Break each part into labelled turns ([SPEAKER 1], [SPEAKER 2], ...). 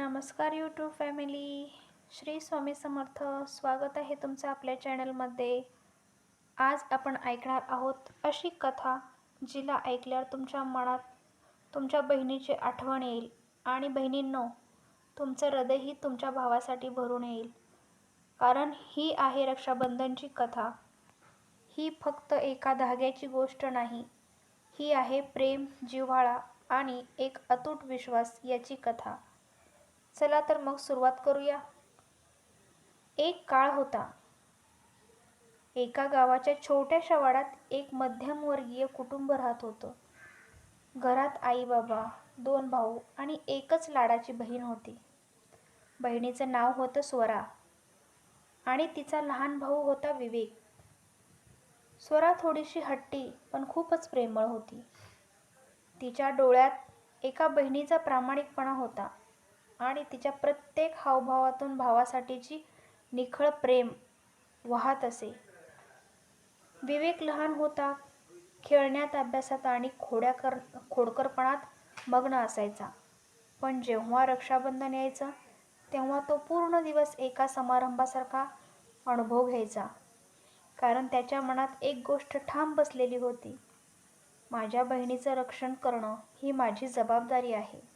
[SPEAKER 1] नमस्कार YouTube family Shri Swami Samarth स्वागत आहे तुमचं आपल्या चॅनलमध्ये आज आपण ऐकणार आहोत अशी कथा जिला ऐकल्यावर तुमच्या मनात तुमच्या बहिणीची आठवण येईल आणि बहिणींनो तुमचं हृदयही तुमच्या भावासाठी भरून येईल. कारण ही आहे रक्षाबंधनची कथा. ही फक्त एका धाग्याची गोष्ट नाही ही आहे प्रेम जिव्हाळा आणि एक अतूट विश्वास याची कथा. चला तर मग सुरुवात करूया. एक काळ होता. एका गावाच्या छोट्याशा वाड्यात एक मध्यमवर्गीय कुटुंब राहत होतं. घरात आई बाबा दोन भाऊ आणि एकच लाडाची बहीण होती. बहिणीचं नाव होतं स्वरा आणि तिचा लहान भाऊ होता विवेक. स्वरा थोडीशी हट्टी पण खूपच प्रेमळ होती. तिच्या डोळ्यात एका बहिणीचा प्रामाणिकपणा होता. आणि तिच्या प्रत्येक हावभावातून भावासाठीची निखळ प्रेम वाहत असे. विवेक लहान होता खेळण्यात अभ्यासात आणि खोड्या कर खोडकरपणात मग्न असायचा. पण जेव्हा रक्षाबंधन यायचं तेव्हा तो पूर्ण दिवस एका समारंभासारखा अनुभव घ्यायचा. कारण त्याच्या मनात एक गोष्ट ठाम बसलेली होती. माझ्या बहिणीचं रक्षण करणं ही माझी जबाबदारी आहे.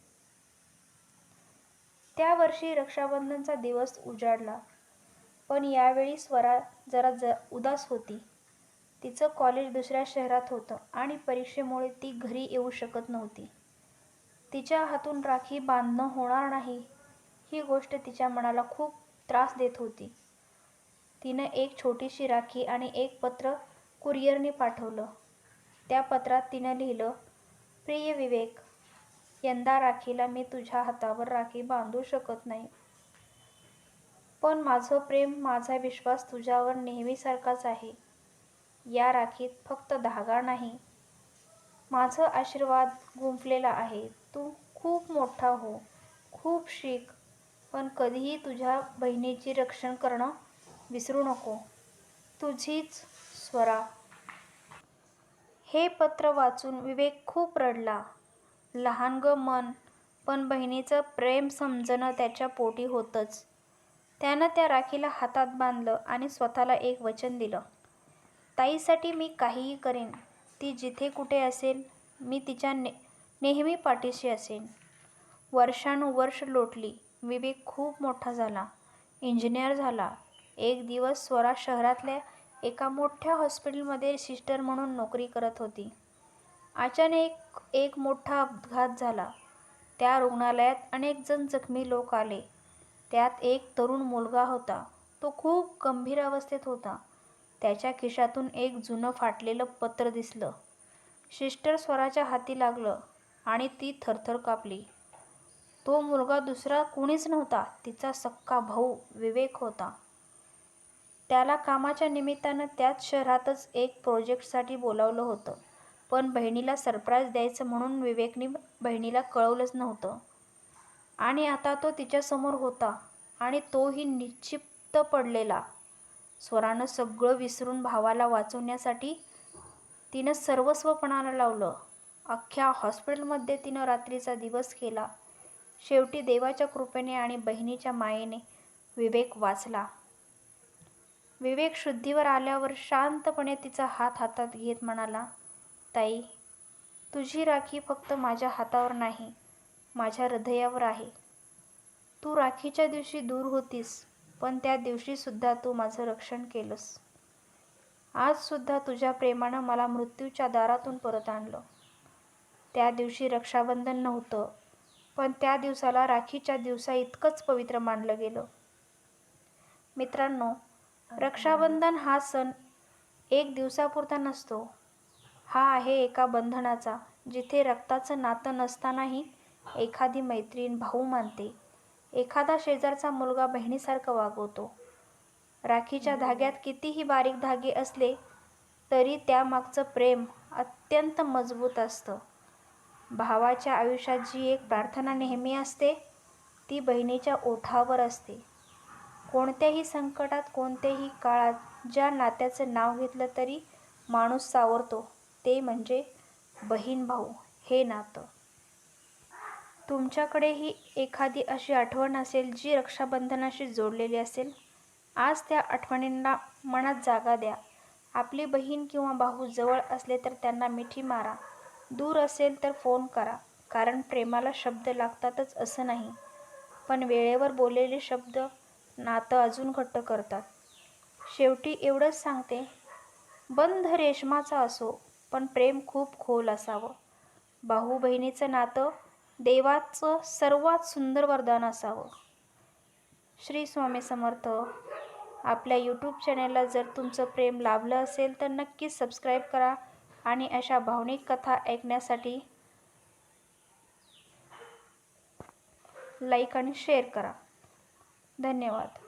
[SPEAKER 1] त्या वर्षी रक्षाबंधनचा दिवस उजाडला. पण यावेळी स्वरा जरा ज उदास होती. तिचं कॉलेज दुसऱ्या शहरात होतं आणि परीक्षेमुळे ती घरी येऊ शकत नव्हती. तिच्या हातून राखी बांधणं होणार नाही ही गोष्ट तिच्या मनाला खूप त्रास देत होती. तिनं एक छोटीशी राखी आणि एक पत्र कुरिअरने पाठवलं. त्या पत्रात तिनं लिहिलं प्रिय विवेक यंदा राखीला मी तुझ्या हातावर राखी बांधू शकत नाही. पण माझं प्रेम माझा विश्वास तुझ्यावर नेहमीसारखाच आहे. या राखीत फक्त धागा नाही. माझं आशीर्वाद गुंफलेला आहे. तू खूप मोठा हो खूप शिक पण कधीही तुझ्या बहिणीची रक्षण करणं विसरू नको. तुझीच स्वरा. हे पत्र वाचून विवेक खूप रडला. लहान गं मन पण बहिणीचं प्रेम समजणं त्याच्या पोटी होतंच. त्यानं त्या राखीला हातात बांधलं आणि स्वतःला एक वचन दिलं. ताईसाठी मी काहीही करेन. ती जिथे कुठे असेल मी तिच्या ने नेहमी पाठीशी असेन. वर्षानुवर्ष लोटली. विवेक खूप मोठा झाला. इंजिनियर झाला. एक दिवस स्वरा शहरातल्या एका मोठ्या हॉस्पिटलमध्ये सिस्टर म्हणून नोकरी करत होती. अचानक एक मोठा अपघात झाला. त्या रुग्णालयात अनेक जण जखमी लोक आले. त्यात एक तरुण मुलगा होता. तो खूप गंभीर अवस्थेत होता. त्याच्या खिशातून एक जुनं फाटलेलं पत्र दिसलं. सिस्टर स्वराच्या हाती लागलं आणि ती थरथर कापली. तो मुलगा दुसरा कोणीच नव्हता. तिचा सक्का भाऊ विवेक होता. त्याला कामाच्या निमित्तानं त्याच शहरातच एक प्रोजेक्टसाठी बोलावलं होतं. पण बहिणीला सरप्राईज द्यायचं म्हणून विवेकने बहिणीला कळवलंच नव्हतं. आणि आता तो तिच्यासमोर होता आणि तोही निश्चिप्त पडलेला. स्वरानं सगळं विसरून भावाला वाचवण्यासाठी तिनं सर्वस्वपणाला लावलं. अख्ख्या हॉस्पिटलमध्ये तिनं रात्रीचा दिवस केला. शेवटी देवाच्या कृपेने आणि बहिणीच्या मायेने विवेक वाचला. विवेक शुद्धीवर आल्यावर शांतपणे तिचा हात हातात घेत म्हणाला ताई तुझी राखी फक्त माझ्या हातावर नाही माझ्या हृदयावर आहे. तू राखीच्या दिवशी दूर होतीस पण त्या दिवशीसुद्धा तू माझं रक्षण केलंस. आजसुद्धा तुझ्या प्रेमानं मला मृत्यूच्या दारातून परत आणलं. त्या दिवशी रक्षाबंधन नव्हतं पण त्या दिवसाला राखीच्या दिवसा इतकंच पवित्र मानलं गेलं. मित्रांनो रक्षाबंधन हा सण एक दिवसापुरता नसतो हा आहे एका बंधनाचा जिथे रक्ताचं नातं नसतानाही एखादी मैत्रीण भाऊ मानते. एखादा शेजारचा मुलगा बहिणीसारखं वागवतो. राखीच्या धाग्यात कितीही बारीक धागे असले तरी त्यामागचं प्रेम अत्यंत मजबूत असतं. भावाच्या आयुष्यात जी एक प्रार्थना नेहमी असते ती बहिणीच्या ओठावर असते. कोणत्याही संकटात कोणत्याही काळात ज्या नात्याचं नाव घेतलं तरी माणूस सावरतो. ते म्हणजे बहीण भाऊ हे नातं. तुमच्याकडेही एखादी अशी आठवण असेल जी रक्षाबंधनाशी जोडलेली असेल आज त्या आठवणींना मनात जागा द्या. आपली बहीण किंवा भाऊ जवळ असले तर त्यांना मिठी मारा. दूर असेल तर फोन करा कारण प्रेमाला शब्द लागतातच असं नाही. पण वेळेवर बोललेले शब्द नातं अजून घट्ट करतात. शेवटी एवढंच सांगते बंध रेशमाचा असो पण प्रेम खूप खोल असावं. भाऊ बहिणीचं नातं देवाचं सर्वात सुंदर वरदान असावं. श्री स्वामी समर्थ आपल्या यूट्यूब चॅनेलला जर तुमचं प्रेम लाभलं असेल तर नक्कीच सबस्क्राईब करा आणि अशा भावनिक कथा ऐकण्यासाठी लाईक आणि शेअर करा. धन्यवाद.